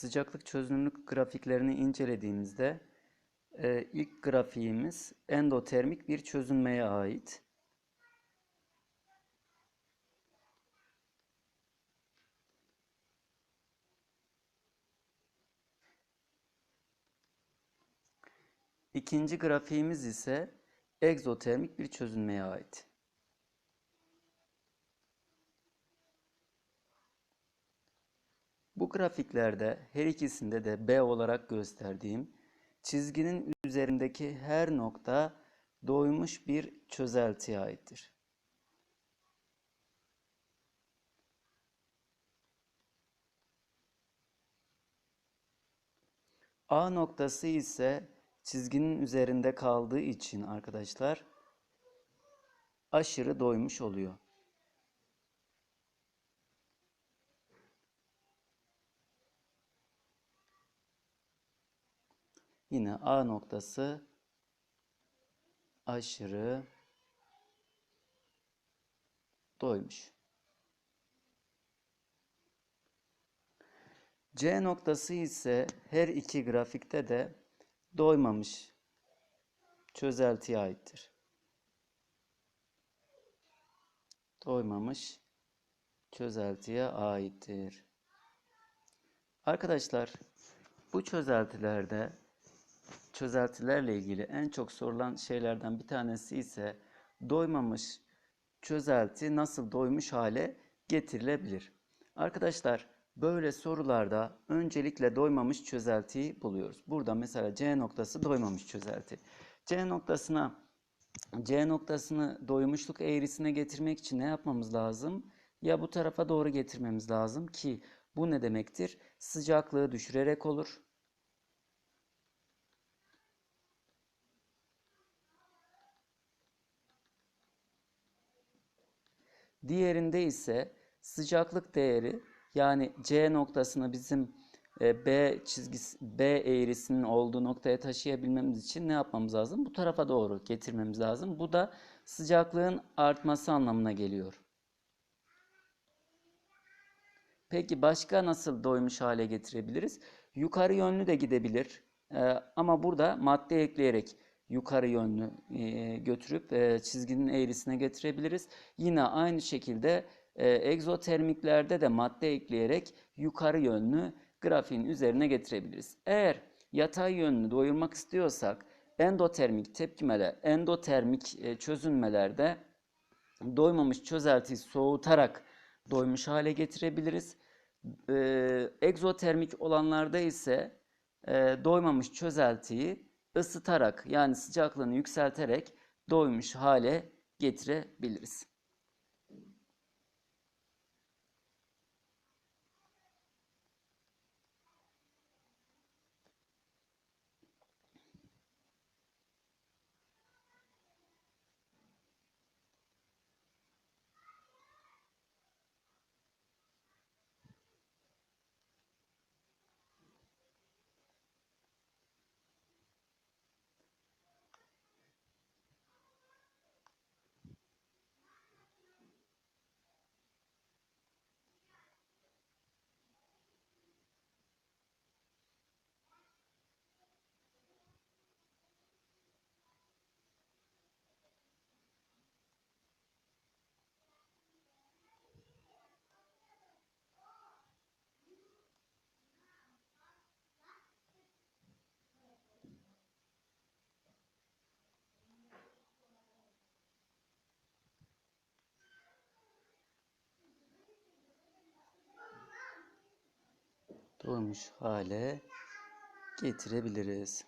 sıcaklık çözünürlük grafiklerini incelediğimizde e, ilk grafiğimiz endotermik bir çözünmeye ait. İkinci grafiğimiz ise egzotermik bir çözünmeye ait. Bu grafiklerde her ikisinde de B olarak gösterdiğim çizginin üzerindeki her nokta doymuş bir çözeltiye aittir. A noktası ise çizginin üzerinde kaldığı için arkadaşlar aşırı doymuş oluyor. Yine A noktası aşırı doymuş. C noktası ise her iki grafikte de doymamış çözeltiye aittir. Doymamış çözeltiye aittir. Arkadaşlar bu çözeltilerde çözeltilerle ilgili en çok sorulan şeylerden bir tanesi ise doymamış çözelti nasıl doymuş hale getirilebilir? Arkadaşlar böyle sorularda öncelikle doymamış çözeltiyi buluyoruz. Burada mesela C noktası doymamış çözelti. C noktasına C noktasını doymuşluk eğrisine getirmek için ne yapmamız lazım? Ya bu tarafa doğru getirmemiz lazım ki bu ne demektir? Sıcaklığı düşürerek olur. Diğerinde ise sıcaklık değeri yani C noktasını bizim e, B çizgisi B eğrisinin olduğu noktaya taşıyabilmemiz için ne yapmamız lazım? Bu tarafa doğru getirmemiz lazım. Bu da sıcaklığın artması anlamına geliyor. Peki başka nasıl doymuş hale getirebiliriz? Yukarı yönlü de gidebilir. Ee, ama burada madde ekleyerek yukarı yönlü götürüp çizginin eğrisine getirebiliriz. Yine aynı şekilde e, egzotermiklerde de madde ekleyerek yukarı yönlü grafiğin üzerine getirebiliriz. Eğer yatay yönlü doyurmak istiyorsak endotermik tepkimeler, endotermik çözünmelerde doymamış çözeltiyi soğutarak doymuş hale getirebiliriz. E, egzotermik olanlarda ise doymamış çözeltiyi ısıtarak yani sıcaklığını yükselterek doymuş hale getirebiliriz. Doymuş hale getirebiliriz.